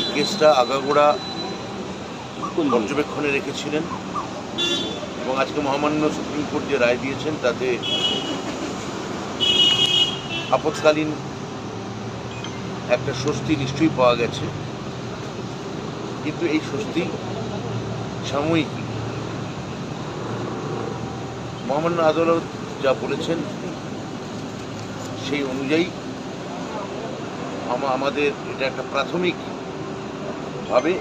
এই কেসটা আগাগোড়া পর্যবেক্ষণে রেখেছিলেন এবং আজকে মহামান্য সুপ্রিম কোর্ট যে রায় দিয়েছেন তাতে আপৎকালীন একটা স্বস্তি নিশ্চয়ই পাওয়া গেছে। কিন্তু এই স্বস্তি সাময়িক মহামান্য আদালত যা বলেছেন সেই অনুযায়ী আমাদের এটা একটা প্রাথমিক ভাবে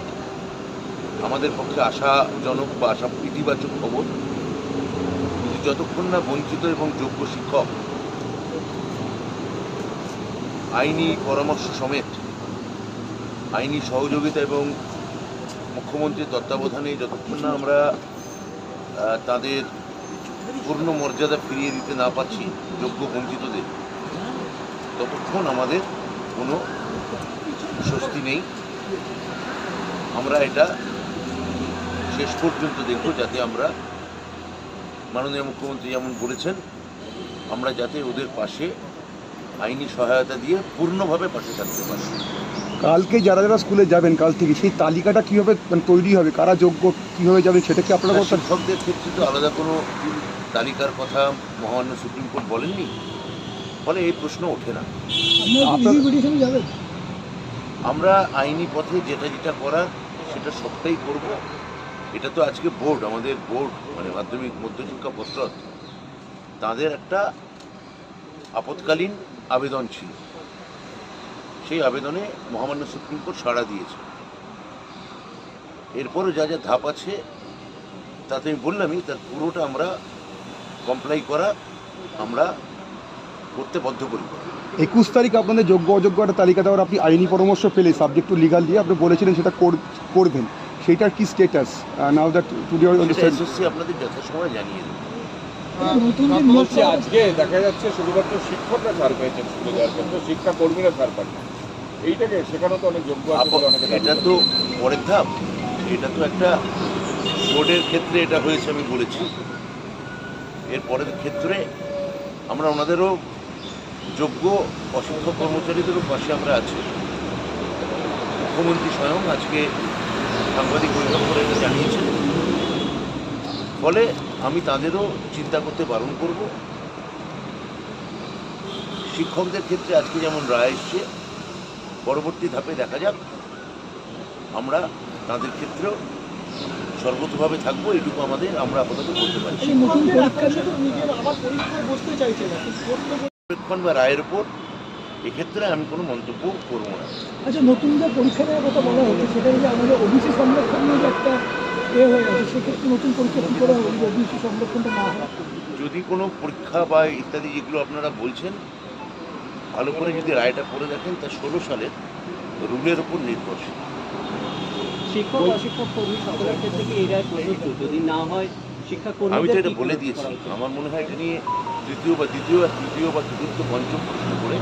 আমাদের পক্ষে আশাজনক বা আশা ইতিবাচক খবর। কিন্তু যতক্ষণ না বঞ্চিত এবং যোগ্য শিক্ষক আইনি পরামর্শ সমেত, আইনি সহযোগিতা এবং মুখ্যমন্ত্রীর তত্ত্বাবধানে যতক্ষণ না আমরা তাদের পূর্ণ মর্যাদা ফিরিয়ে দিতে না পারছি যোগ্য বঞ্চিতদের, ততক্ষণ আমাদের কোনো স্বস্তি নেই। আমরা এটা শেষ পর্যন্ত দেখব যাতে আমরা মাননীয় মুখ্যমন্ত্রী যেমন বলেছেন আমরা যাতে ওদের পাশে আইনি সহায়তা দিয়ে পূর্ণভাবে পাশে থাকতে পারি। কালকে যারা যারা স্কুলে যাবেন কাল থেকে সেই তালিকাটা কীভাবে মানে তৈরি হবে কারা যোগ্য কীভাবে যাবে সেটা কি আপনারা শিক্ষকদের ক্ষেত্রে তো আলাদা কোনো তালিকার কথা মহামান্য সুপ্রিম কোর্ট বলেননি? ফলে এই প্রশ্ন ওঠে না। যাবেন? আমরা আইনি পথে যেটা যেটা করার সেটা সবটাই করব। এটা তো আজকে বোর্ড, আমাদের বোর্ড মানে মাধ্যমিক মধ্যশিক্ষা পর্ষদ তাদের একটা আপৎকালীন আবেদন ছিল। সেই আবেদনে মহামান্য সুপ্রিম কোর্ট সাড়া দিয়েছে। এরপরও যা যা ধাপ আছে, তাতে আমি বললামই, তার পুরোটা আমরা কমপ্লাই করা, আমরা করতে বদ্ধপরিকর একুশ তারিখ আপনাদের যোগ্য অযোগ্য একটা তালিকা দেওয়ার আপনি আইনি পরামর্শ পেলে সাবজেক্ট টু লিগাল দিয়ে আপনি বলেছিলেন সেটা কর- করবেন। সেইটার কি স্টেটাস নাও দ্যাট টু সেটা এসএসসি আপনাদের যথাসময় জানিয়ে দেবে। বলছি আজকে দেখা যাচ্ছে শুধুমাত্র শিক্ষকরা ছাড় পেয়েছেন স্কুলে যাওয়ার ক্ষেত্রে শিক্ষা কর্মীরা ছাড় পান না। এইটাকে সেখানে তো অনেক যোগ্য এটা তো পরের ধাপ। এটা তো একটা বোর্ডের ক্ষেত্রে এটা হয়েছে আমি বলেছি। এর পরের ক্ষেত্রে আমরা ওনাদেরও যোগ্য অশিক্ষক কর্মচারীদেরও পাশে আমরা আছি। মুখ্যমন্ত্রী স্বয়ং আজকে সাংবাদিক বৈঠক করে এটা জানিয়েছেন। ফলে আমি তাদেরও চিন্তা করতে বারণ করব। শিক্ষকদের ক্ষেত্রে আজকে যেমন রায় এসছে, পরবর্তী ধাপে দেখা যাক। আমরা তাদের ক্ষেত্রেও সর্বতভাবে থাকব, এটুকু আমাদের আমরা আপাতত বলতে পারি পরীক্ষণ বা রায়ের উপর এক্ষেত্রে আমি কোনো মন্তব্য করব না। আচ্ছা নতুনদের পরীক্ষা দেওয়ার কথা বলা হচ্ছে সেটা যে আমাদের ওবিসি সংরক্ষণ নিয়ে যে একটা এ হয়ে গেছে সেক্ষেত্রে নতুন পরীক্ষা কী করে হবে ওবিসি সংরক্ষণটা না হয়? যদি কোনো পরীক্ষা বা ইত্যাদি যেগুলো আপনারা বলছেন ভালো করে যদি রায়টা পড়ে দেখেন তা ষোলো সালের রুলের উপর নির্ভরশীল। শিক্ষক অশিক্ষক কর্মী সকলের ক্ষেত্রে কি এই রায় প্রযোজ্য? যদি না হয় শিক্ষা আমি তো এটা বলে দিয়েছি। আমার মনে হয় এটা নিয়ে তৃতীয় বা দ্বিতীয় বা তৃতীয় বা চতুর্থ পঞ্চম প্রশ্ন করে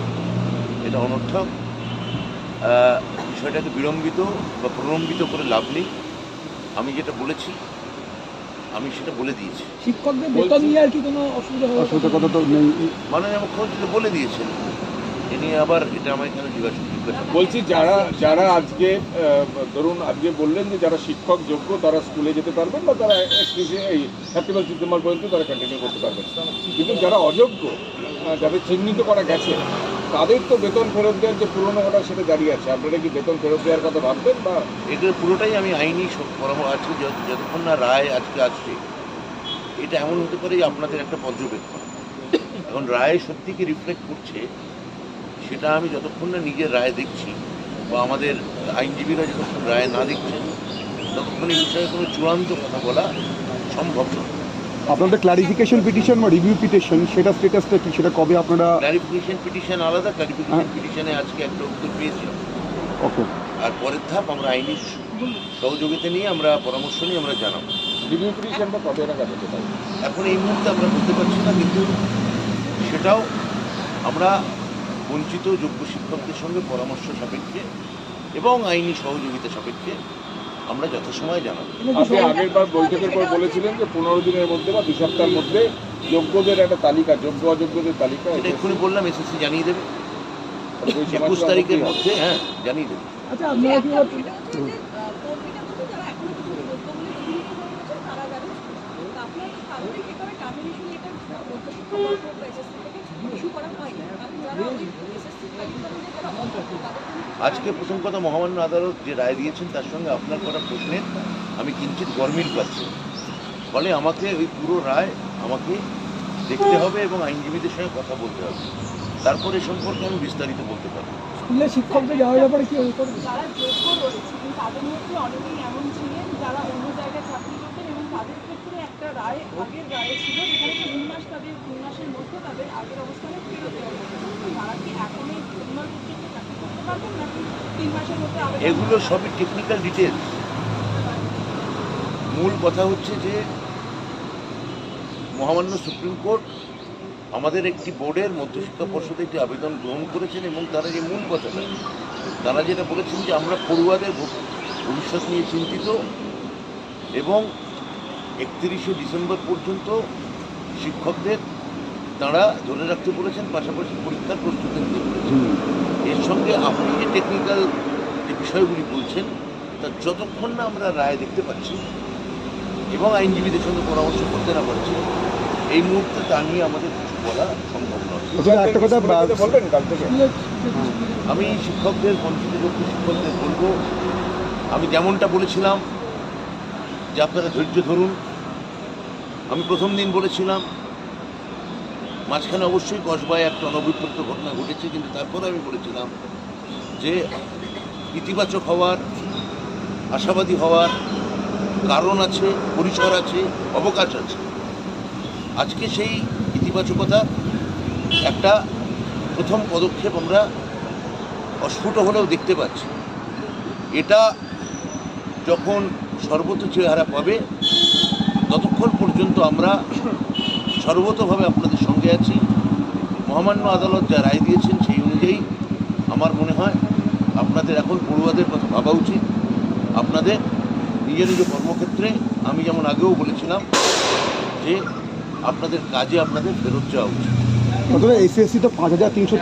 এটা অনর্থক। বিষয়টাকে বিলম্বিত বা প্রলম্বিত করে লাভ নেই। আমি যেটা বলেছি আমি সেটা বলে দিয়েছি। শিক্ষকদের বেতন নিয়ে আর কি কোনো অসুবিধা হবে অসুবিধার কথা তো নেই। মাননীয় মুখ্যমন্ত্রী তো বলে দিয়েছেন। নিয়ে আবার এটা আমার এখানে জিজ্ঞাসা বলছি যারা যারা আজকে ধরুন আজকে বললেন যে যারা শিক্ষক যোগ্য তারা স্কুলে যেতে পারবেন বা তারা এই থার্টি ফার্স্ট পর্যন্ত তারা কন্টিনিউ করতে পারবেন। কিন্তু যারা অযোগ্য যাদের চিহ্নিত করা গেছে তাদের তো বেতন ফেরত দেওয়ার যে পুরনো কথা সেটা দাঁড়িয়ে আছে। আপনারা কি বেতন ফেরত দেওয়ার কথা ভাববেন বা? এগুলো পুরোটাই আমি আইনি পরামর্শ আজকে যতক্ষণ না রায় আজকে আসছে এটা এমন হতে পারে আপনাদের একটা পর্যবেক্ষণ এখন রায় সত্যি কি রিফ্লেক্ট করছে? সেটা আমি যতক্ষণ না নিজের রায় দেখছি বা আমাদের আইনজীবীরা যতক্ষণ রায় না দেখছেন ততক্ষণ এই বিষয়ে কোনো চূড়ান্ত কথা বলা সম্ভব নয়। আপনাদের ক্লারিফিকেশন পিটিশন বা রিভিউ পিটিশন সেটা স্টেটাসটা কি? সেটা কবে আপনারা ক্লারিফিকেশন পিটিশন আলাদা ক্লারিফিকেশন পিটিশনে আজকে একটা উত্তর পেয়েছি। ওকে আর পরের ধাপ আমরা আইনি সহযোগিতা নিয়ে আমরা পরামর্শ নিয়ে আমরা জানাব। রিভিউ পিটিশনটা কবে নাগাদ হতে পারে? এখন এই মুহূর্তে আমরা বলতে পারছি না কিন্তু সেটাও আমরা বঞ্চিত যোগ্য শিক্ষকদের সঙ্গে পরামর্শ সাপেক্ষে এবং আইনি সহযোগিতা সাপেক্ষে আমরা যথাসময়ে জানাব। আপনি আগের বার বৈঠকের পর বলেছিলেন যে পনেরো দিনের মধ্যে বা দু সপ্তাহের মধ্যে যোগ্যদের একটা তালিকা যোগ্য অযোগ্যদের তালিকা এটা এক্ষুনি বললাম এসএসসি জানিয়ে দেবে। একুশ তারিখের মধ্যে হ্যাঁ জানিয়ে দেবে। আচ্ছা আপনারা আজকে প্রথম কথা মহামান্য আদালত যে রায় দিয়েছেন তার সঙ্গে আপনার করা প্রশ্নের আমি কিঞ্চিত গরমিল পাচ্ছি। ফলে আমাকে ওই পুরো রায় আমাকে দেখতে হবে এবং আইনজীবীদের সঙ্গে কথা বলতে হবে। তারপরে এ সম্পর্কে আমি বিস্তারিত বলতে পারব। স্কুলে শিক্ষকদের যাওয়ার ব্যাপারে কি যারা যোগ্য রয়েছেন তাদের মধ্যে অনেকেই এমন ছিলেন যারা অন্য জায়গায় চাকরি করতেন এবং তাদের ক্ষেত্রে আগের রায় ছিল, যেখানে তিন মাস তাদের তিন মাসের মধ্যে তাদের আগের অবস্থানে ফেরত তারা কি এখন এই তিন মাস পর্যন্ত চাকরি করতে পারবেন নাকি তিন মাসের মধ্যে এগুলো সবই টেকনিক্যাল ডিটেলস মূল কথা হচ্ছে যে, মহামান্য সুপ্রিম কোর্ট আমাদের একটি বোর্ডের মধ্যশিক্ষা পর্ষদে একটি আবেদন গ্রহণ করেছেন এবং তারা যে মূল কথাটা, তারা যেটা বলেছেন যে আমরা পড়ুয়াদের ভবিষ্যৎ নিয়ে চিন্তিত এবং একত্রিশে ডিসেম্বর পর্যন্ত শিক্ষকদের তারা ধরে রাখতে বলেছেন পাশাপাশি পরীক্ষার প্রস্তুতি নিতে বলেছেন। এর সঙ্গে আপনি যে টেকনিক্যাল যে বিষয়গুলি বলছেন তা যতক্ষণ না আমরা রায় দেখতে পাচ্ছি এবং আইনজীবীদের সঙ্গে পরামর্শ করতে না পারছি এই মুহূর্তে তা নিয়ে আমাদের কিছু বলা সম্ভব নয়। একটা কথা বলবেন কাল থেকে। আমি শিক্ষকদের বঞ্চিতযোগ্য শিক্ষকদের বলব আমি যেমনটা বলেছিলাম যে আপনারা ধৈর্য ধরুন আমি প্রথম দিন বলেছিলাম, মাঝখানে অবশ্যই কসবায় একটা অনভিপ্রেত ঘটনা ঘটেছে, কিন্তু তারপরে আমি বলেছিলাম যে ইতিবাচক হওয়ার, আশাবাদী হওয়ার কারণ আছে, পরিসর আছে, অবকাশ আছে। আজকে সেই ইতিবাচকতা একটা প্রথম পদক্ষেপ আমরা অস্ফুট হলেও দেখতে পাচ্ছি। এটা যখন সর্বোচ্চ চেহারা পাবে ততক্ষণ পর্যন্ত আমরা সর্বতভাবে আপনাদের সঙ্গে আছি। মহামান্য আদালত যা রায় দিয়েছেন সেই অনুযায়ী আমার মনে হয় আপনাদের এখন পড়ুয়াদের কথা ভাবা উচিত। আপনাদের নিজ নিজ কর্মক্ষেত্রে আমি যেমন আগেও বলেছিলাম যে আপনাদের কাজে আপনাদের ফেরত যাওয়া উচিত। এসএসসি তো পাঁচ হাজার তিনশো